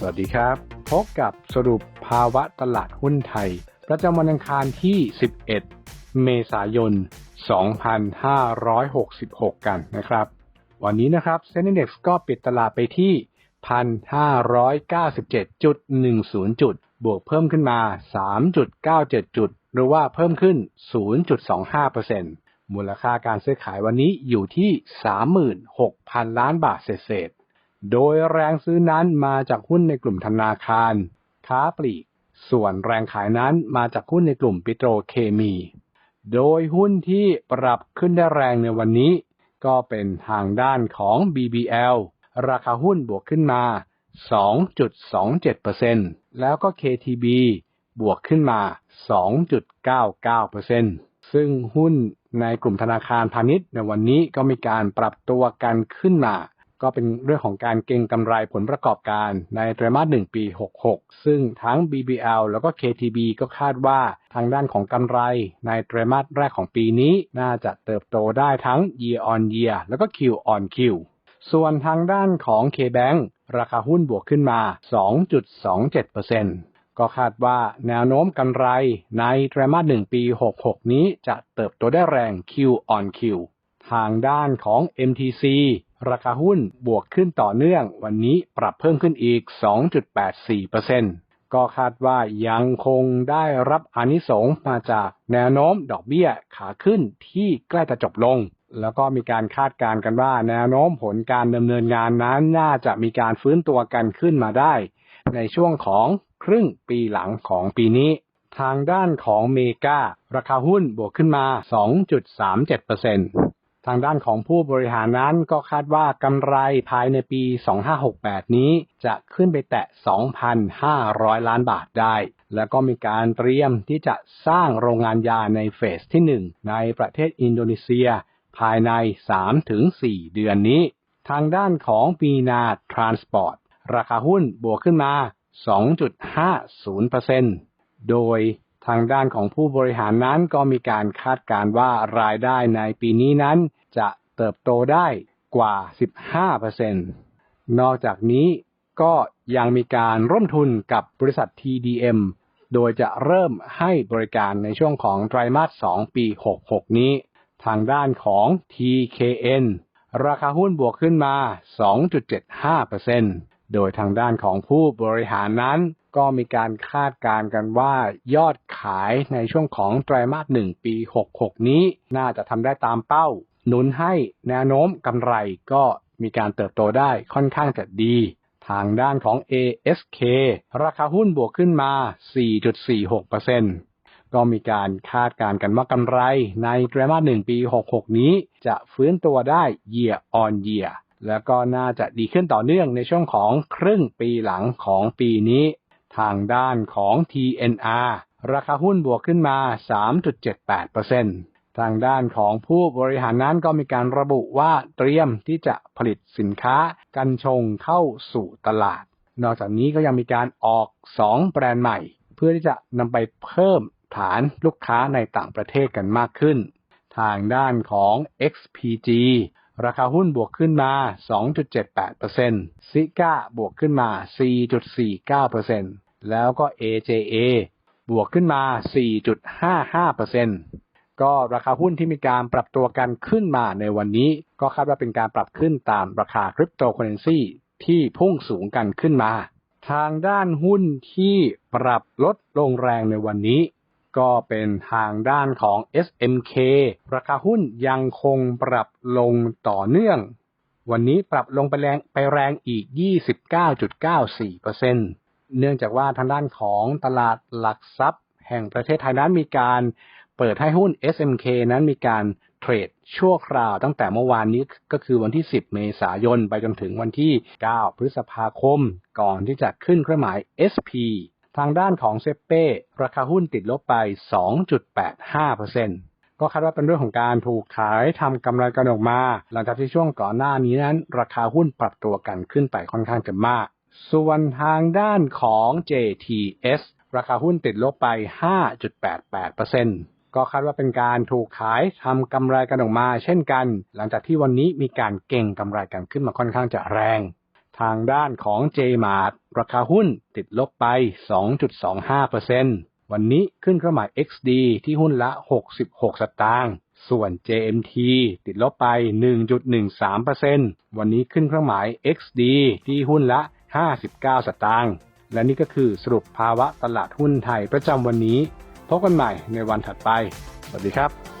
สวัสดีครับ พบกับสรุปภาวะตลาดหุ้นไทย ประจำวันอังคารที่ 11 เมษายน 2566 กันนะครับ วันนี้นะครับเซ็นดี x ก็ปิดตลาดไปที่ 1,597.10 จุด บวกเพิ่มขึ้นมา 3.97 จุด หรือว่าเพิ่มขึ้น 0.25%มูลค่าการซื้อขายวันนี้อยู่ที่ 36,000 ล้านบาทเศษ โดยแรงซื้อนั้นมาจากหุ้นในกลุ่มธนาคาร ค้าปลีก ส่วนแรงขายนั้นมาจากหุ้นในกลุ่มปิโตรเคมี โดยหุ้นที่ปรับขึ้นได้แรงในวันนี้ ก็เป็นทางด้านของ BBL ราคาหุ้นบวกขึ้นมา 2.27%แล้วก็ KTB บวกขึ้นมา 2.99%ซึ่งหุ้นในกลุ่มธนาคารพาณิชย์ในวันนี้ก็มีการปรับตัวกันขึ้นมา ก็เป็นเรื่องของการเก็งกำไรผลประกอบการในไตรมาสหนึ่งปี 66 ซึ่งทั้ง BBL แล้วก็ KTB ก็คาดว่าทางด้านของกำไรในไตรมาสแรกของปีนี้ น่าจะเติบโตได้ทั้ง year on year แล้วก็ Q on Q ส่วนทางด้านของ KBank ราคาหุ้นบวกขึ้นมา 2.27%ก็คาดว่าแนวโน้มกำไรในไตรมาสหนึ่งปี 66 นี้จะเติบโตได้แรง Q on Q ทางด้านของ MTC ราคาหุ้นบวกขึ้นต่อเนื่อง วันนี้ปรับเพิ่มขึ้นอีก 2.84%ก็คาดว่ายังคงได้รับอนิสงมาจากแนวโน้มดอกเบี้ยขาขึ้นที่ใกล้จะจบลง แล้วก็มีการคาดการณ์กันว่า แนวโน้มผลการดำเนินงานนั้นน่าจะมีการฟื้นตัวกันขึ้นมาได้ ในช่วงของครึ่งปีหลังของปีนี้ ทางด้านของเมการาคาหุ้นบวกขึ้นมา 2.37% ทางด้านของผู้บริหารนั้นก็คาดว่ากำไรภายในปี 2568 นี้จะขึ้นไปแตะ 2,500 ล้านบาทได้ แล้วก็มีการเตรียมที่จะสร้างโรงงานยาในเฟสที่ 1 ในประเทศอินโดนีเซีย ภายใน 3-4 เดือนนี้ ทางด้านของปีนาทรานสปอร์ต ราคาหุ้นบวกขึ้นมา 2.50%โดย ทางด้านของผู้บริหารนั้นก็มีการคาดการณ์ว่ารายได้ในปีนี้นั้นจะเติบโตได้กว่า 15%นอกจากนี้ก็ยังมีการร่วมทุนกับบริษัท TDM โดยจะเริ่มให้บริการในช่วงของไตรมาส 2 ปี 66 นี้ ทางด้านของ TKN ราคาหุ้นบวกขึ้นมา 2.75%โดยทางด้านของผู้บริหารนั้น ก็มีการคาดการณ์กันว่ายอดขายในช่วงของไตรมาส1ปี 66 นี้ น่าจะทำได้ตามเป้า หนุนให้แนวโน้มกำไรก็มีการเติบโตได้ค่อนข้างจะดี ทางด้านของ ASK ราคาหุ้นบวกขึ้นมา 4.46%ก็มีการคาดการณ์กันว่ากำไรในไตรมาส1ปี 66 นี้ จะฟื้นตัวได้ year on year แล้วก็น่าจะดีขึ้นต่อเนื่องในช่วงของครึ่งปีหลังของปีนี้ ทางด้านของ TNR ราคาหุ้นบวกขึ้นมา 3.78%ทางด้านของผู้บริหารนั้นก็มีการระบุว่าเตรียมที่จะผลิตสินค้ากัญชงเข้าสู่ตลาด นอกจากนี้ก็ยังมีการออก 2 แบรนด์ใหม่ เพื่อที่จะนำไปเพิ่มฐานลูกค้าในต่างประเทศกันมากขึ้น ทางด้านของ XPG ราคาหุ้นบวกขึ้นมา 2.78%ซิก้าบวกขึ้นมา 4.49%แล้วก็ AJA บวกขึ้นมา 4.55%ก็ราคาหุ้นที่มีการปรับตัวกันขึ้นมาในวันนี้ ก็คาดว่าเป็นการปรับขึ้นตามราคาคริปโตเคอเรนซีที่พุ่งสูงกันขึ้นมา ทางด้านหุ้นที่ปรับลดลงแรงในวันนี้ ก็เป็นทางด้านของ SMK ราคาหุ้นยังคงปรับลงต่อเนื่อง วันนี้ปรับลงไปแรงไปแรงอีก 29.94%เนื่องจากว่าทางด้านของตลาดหลักทรัพย์ แห่งประเทศไทยนั้นมีการเปิดให้หุ้น SMK นั้นมีการเทรดชั่วคราวตั้งแต่เมื่อวานนี้ก็คือวันที่ 10 เมษายน ไปจนถึงวันที่ 9 พฤษภาคม ก่อนที่จะขึ้นเครื่องหมาย SP ทางด้านของเซเป้ราคาหุ้นติดลบไป 2.85%ก็คาดว่าเป็นเรื่องของการถูกขายทำกำไรกันออกมา หลังจากที่ช่วงก่อนหน้านี้นั้น ราคาหุ้นปรับตัวกันขึ้นไปค่อนข้างจะมาก ส่วนทางด้านของ JTS ราคาหุ้นติดลบไป 5.88%ก็คาดว่าเป็นการถูกขายทำกำไรกันออกมา เช่นกัน หลังจากที่วันนี้มีการเก่งกำไรกันขึ้นมาค่อนข้างจะแรง ทางด้านของ JMart ราคาหุ้นติดลบไป 2.25%วันนี้ขึ้นเครื่องหมาย XD ที่หุ้นละ 66 สตางค์ ส่วน JMT ติดลบไป 1.13%วันนี้ขึ้นเครื่องหมาย XD ที่หุ้นละ 59 สตางค์ และนี่ก็คือสรุปภาวะตลาดหุ้นไทยประจำวันนี้ พบกันใหม่ในวันถัดไป สวัสดีครับ